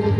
তাই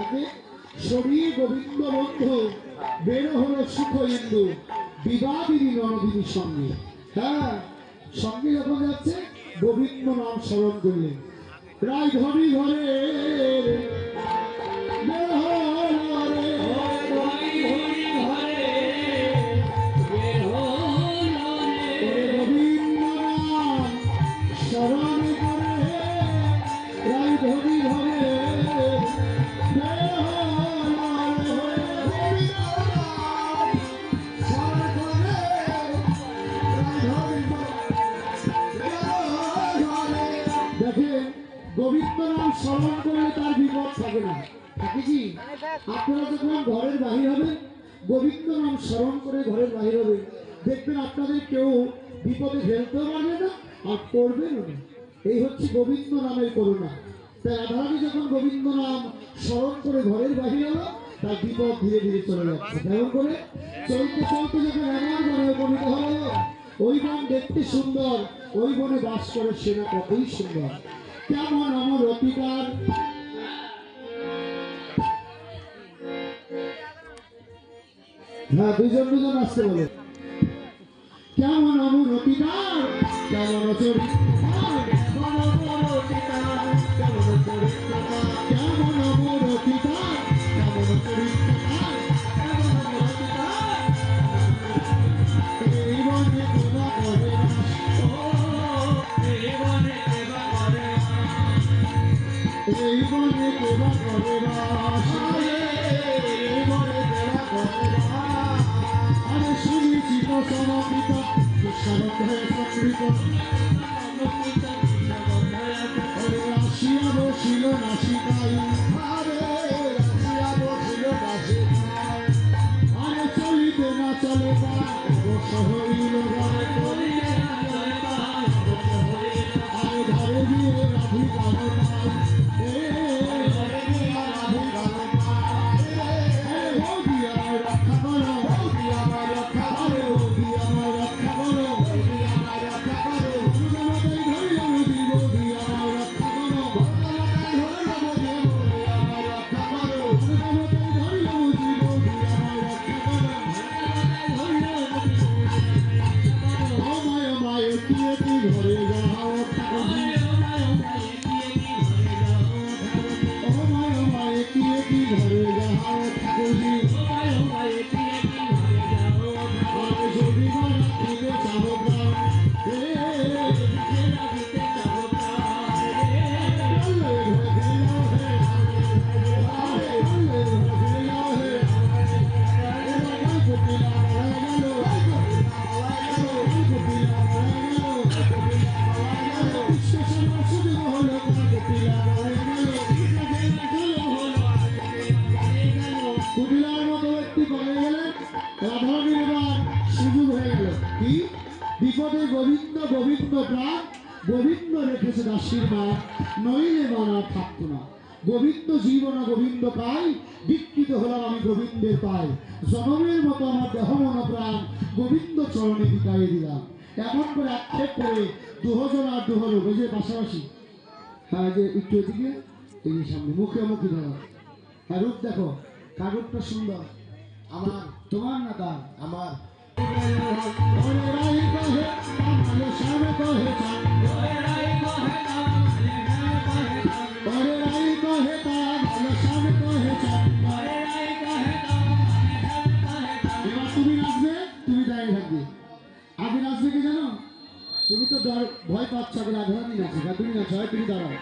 করলেন সবই গোবিন্দ বন্ধু বের হলো সুখ ইন্দু বিবাদিনী নরদিনীর সঙ্গে। হ্যাঁ সঙ্গে যখন যাচ্ছে, গোবিন্দ নাম স্মরণ করলেন। প্রায় ঘরে ঘরে গোবিন্দ নাম স্মরণ করলে তার বিপদ থাকে না। থাকে আপনারা যখন ঘরের বাহির হবেন গোবিন্দ নাম স্মরণ করে ঘরের বাহির হবে দেখবেন আপনাদের কেউ বিপদে ফেলতেও পারবে না আর পড়বেনও না। এই হচ্ছে গোবিন্দ নামের করুণা। তাই রাধারানী যখন গোবিন্দ নাম স্মরণ করে ঘরের বাহির হলো, তার বিপদ ধীরে ধীরে চলে যাচ্ছে। কেমন করে? চলতে চলতে যখন এমন বনে উপনীত হলো, ওই বন দেখতে সুন্দর, ওই বনে বাস করে সেনা কতই সুন্দর। কেমন আমার অধিকার। হ্যাঁ দুজন দুজন আসতে কেমন আমার অধিকার? কেমন চরিত্র দাসীর নইলে মানা থাকতো না। গোবিন্দ জীবন গোবিন্দ পাই বিকৃত হলাম আমি গোবিন্দের পাই জনমের মতো আমার দেহ মন প্রাণ গোবিন্দ চরণে বিকাই দিলাম। এমন করে আক্ষেপ করে দুহজন আর দুহর বুঝে পাশাপাশি। হ্যাঁ যে একটু এদিকে, এই সামনে, মুখে মুখে ধরো। হ্যাঁ রূপ দেখো, কাগজটা সুন্দর। আমার, তোমার না তার, আমার। তুমি তো ভয় পাচ্ছ আগে রাধারানী নাচে তুমি নাচো তুমি দাঁড়াও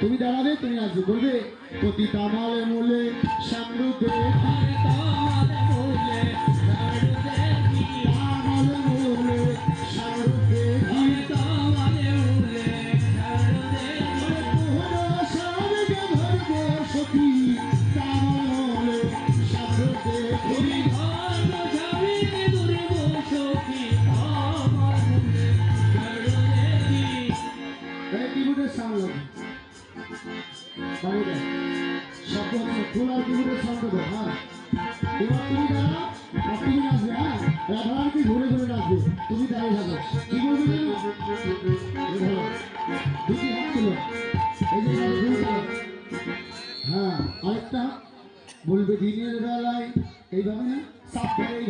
তুমি দাঁড়াবে, তুমি নাচবে বলবে প্রতি তামালে মূলে সামরুদে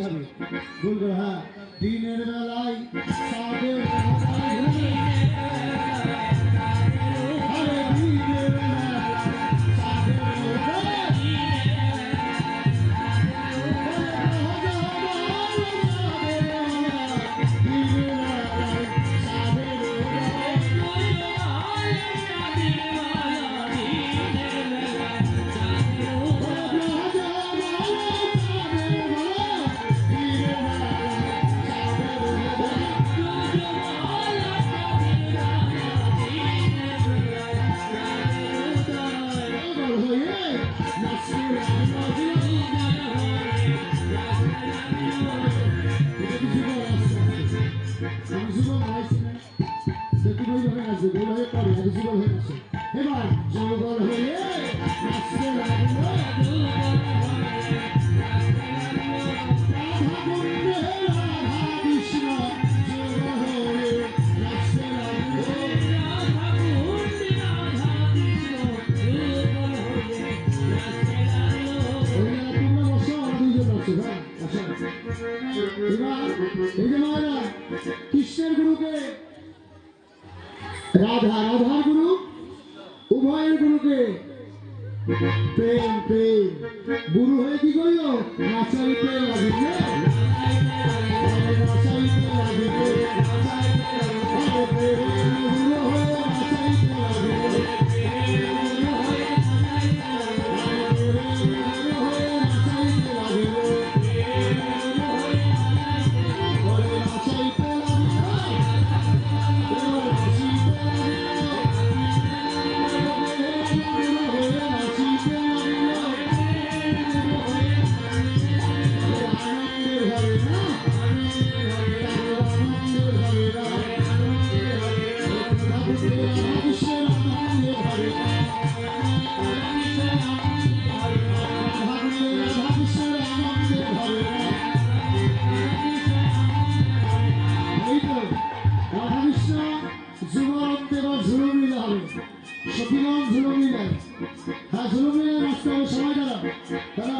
সাপ করে এইভাবে বলবে হ্যাঁ। দিনের বেলায় And I tell you, play.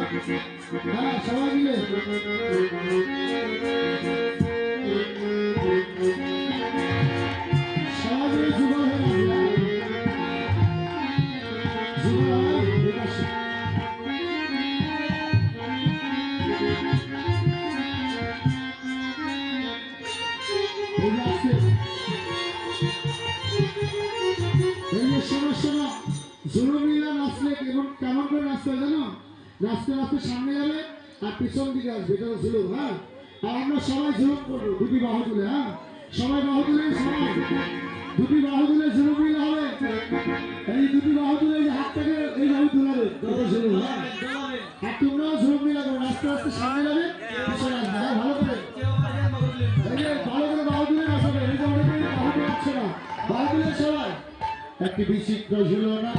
দাঁড়া হ্যাঁ সবাই মিলে নাচতে নাচতে সামনে যাবে আর পিছন দিকে আসবে, এটা ঝুলুম হ্যাঁ? আর আমরা সবাই ঝুলুম করব, দুটি বাহু তুলে হ্যাঁ? সবাই বাহু তুলে, সবাই। দুটি বাহু তুলে ঝুলুম মিলা হবে। এই দুটি বাহু তুলে এই হাতটাকে এইভাবে তুলাবে তবে ঝুলুম হ্যাঁ? আর তোমরাও ঝুলুম মিলা করো আস্তে আস্তে সামনে যাবে, পিছনে আসবে হ্যাঁ? ভালো করে। এই যে ভালো করে বাহু তুলে নাচাবে এই যে অনেকে বাহু তুলাচ্ছে না। বাহু তুলে সবাই। একটি বিচিত্র ঝুলনা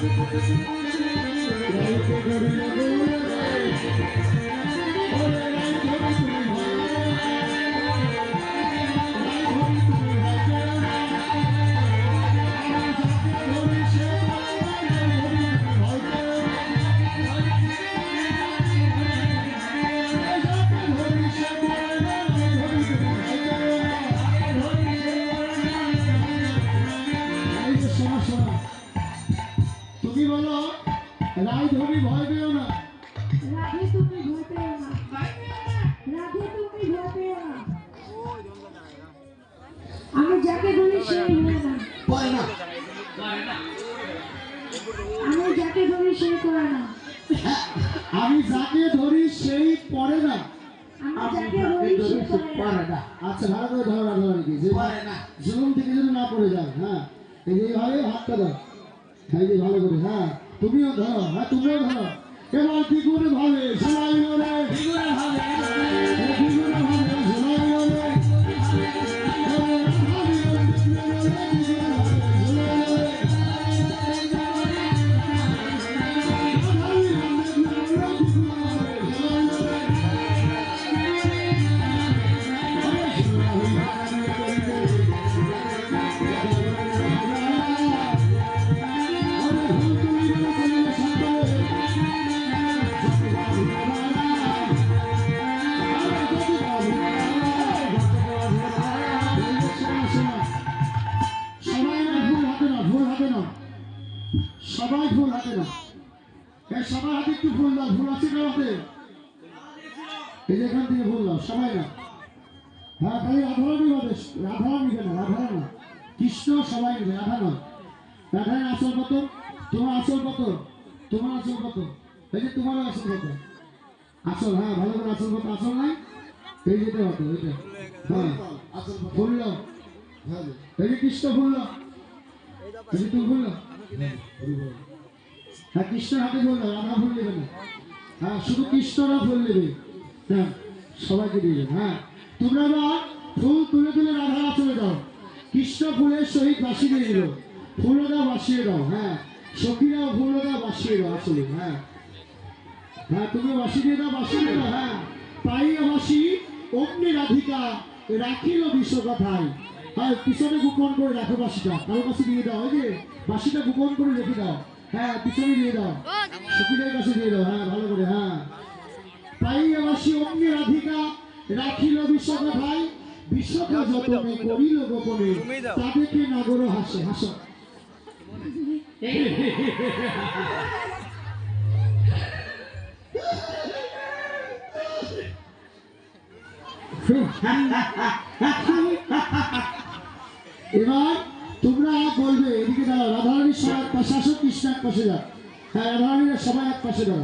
Thank you. সখী বলো রাই ধরি ভয় পেও না। রাধে তুমি ভয় পেও আমি যাকে ধরি সেই হয় না। হ্যাঁ, আমি যাকে ধরি সেই করে না। আমি যাকে ধরি সেই পড়ে না। আচ্ছা ভালো করে ধরা ধরা নাকি। জুলুম থেকে যেন না পড়ে যায় হ্যাঁ? এই হয় হাতটা দাও। হ্যাঁ ভালো করে হ্যাঁ তুমিও ধরো হ্যাঁ তুমিও ধরো। এবার কি করে ভাবে? সবাই ভাবে কি করে ভাবে কৃষ্ণ সবাই নেবে রাধা আসল কত? তোমার আসল কত? তোমার আসল কত? এই যে তোমার আসল কত? আসল হ্যাঁ ভালো করে আসল কত? আসল নাই? এই যেটা হতো এইটা হ্যাঁ ফুলল। এই যে কৃষ্ণ ফুলল। এই যে তুমি ফুলল? হ্যাঁ কৃষ্ণের হাতে বলল রাধা ফুল নেবে হ্যাঁ শুধু কৃষ্ণরা ফুল নেবে হ্যাঁ সবাইকে দিয়ে হ্যাঁ। তোমরা ফুল তুলে তুলে রাধা চলে দাও। কৃষ্ণ ফুলের সহিত বাসি দিয়ে দিল। ফুলদা বাসিয়ে দাও হ্যাঁ। সখীরাও ফুলদা বাসিয়ে দাও, আসলে হ্যাঁ। হ্যাঁ তুমি বাসি দিয়ে দাও বাসি দিয়ে দাও হ্যাঁ। পাইয়া বাসি অগ্নি রাধিকা, রাখিল বিশ্ব কথায় হ্যাঁ পিছনে গোপন করে রাখো বাসিটা কারও কাছে দিয়ে দাও ওই যে বাসিটা গোপন করে রেখে দাও। হ্যাঁ পিছনে দিয়ে দাও। সখীদের কাছে দিয়ে দাও হ্যাঁ ভালো করে হ্যাঁ। পাইয়া বাসি অগ্নি রাধিকা, রাখিল বিশ্ব কথায় বিশ্বকে যতনে করিল গোপনে তাদেরকে নগর হাসে হাসো। এবার তোমরা বলবে এদিকে দাঁড়াও রাধারানীর সবাই এক পাশে আসো কৃষ্ণ এক পাশে যাও। হ্যাঁ রাধারানীর সবাই এক পাশে দাও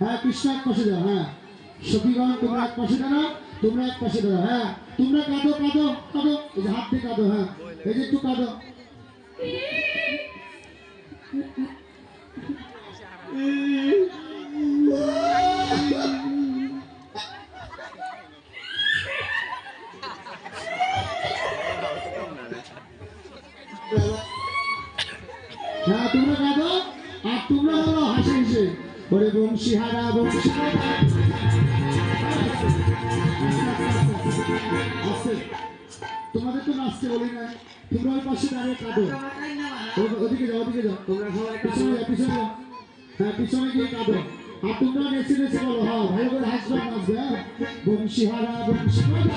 হ্যাঁ কৃষ্ণ এক পাশে যাও হ্যাঁ। সখীগণ তোমরা এক পাশে দাঁড়াও। তোমরা এক পাশে দাঁড়াও হ্যাঁ তোমরা কাঁদো কাঁদো কাঁদো এই যে হাত দিয়ে কাঁদো হ্যাঁ এই যে একটু কাঁদো হ্যাঁ তোমরা কাঁদো আর তোমরা বলো হাসি হেসে ওরে বংশী হারা বংশী আস্তে তোমাদের তো নাচতে বলি না তোমরা ওই পাশে দাঁড়িয়ে কাঁদো ওদিকে যাও ওদিকে যাও তোমরা পিছনে যাও হ্যাঁ পিছনে গিয়ে কাঁদো আর তোমরা নেচে নেচে বলো হ্যাঁ ভালো করে হাসবে নাচবে হ্যাঁ বংশী হারা বংশী হারা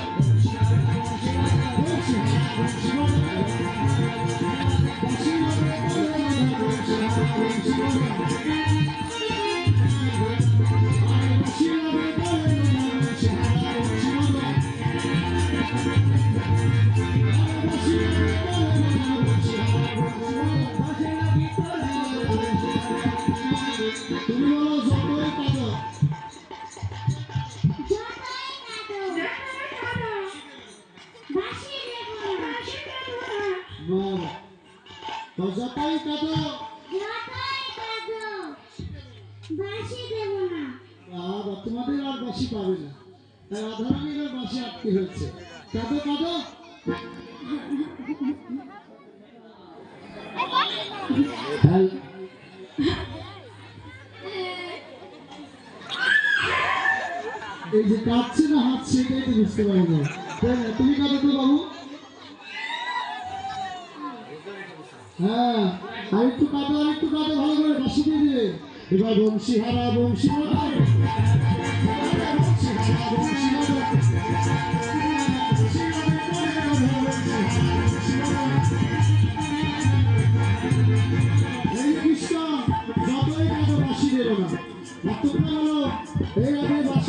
এই যে কাঁদছে না হাসছে এটাই তো বুঝতে পারি না? তুমি কাঁদো তো বাবু। হ্যাঁ আর একটু কাঁদো, আর একটু কাঁদো, ভালো করে বাসি দিয়ে দিবে এবার বংশী হারা বংশী হারা এই এই আগে বাসিটা দিয়ে দাও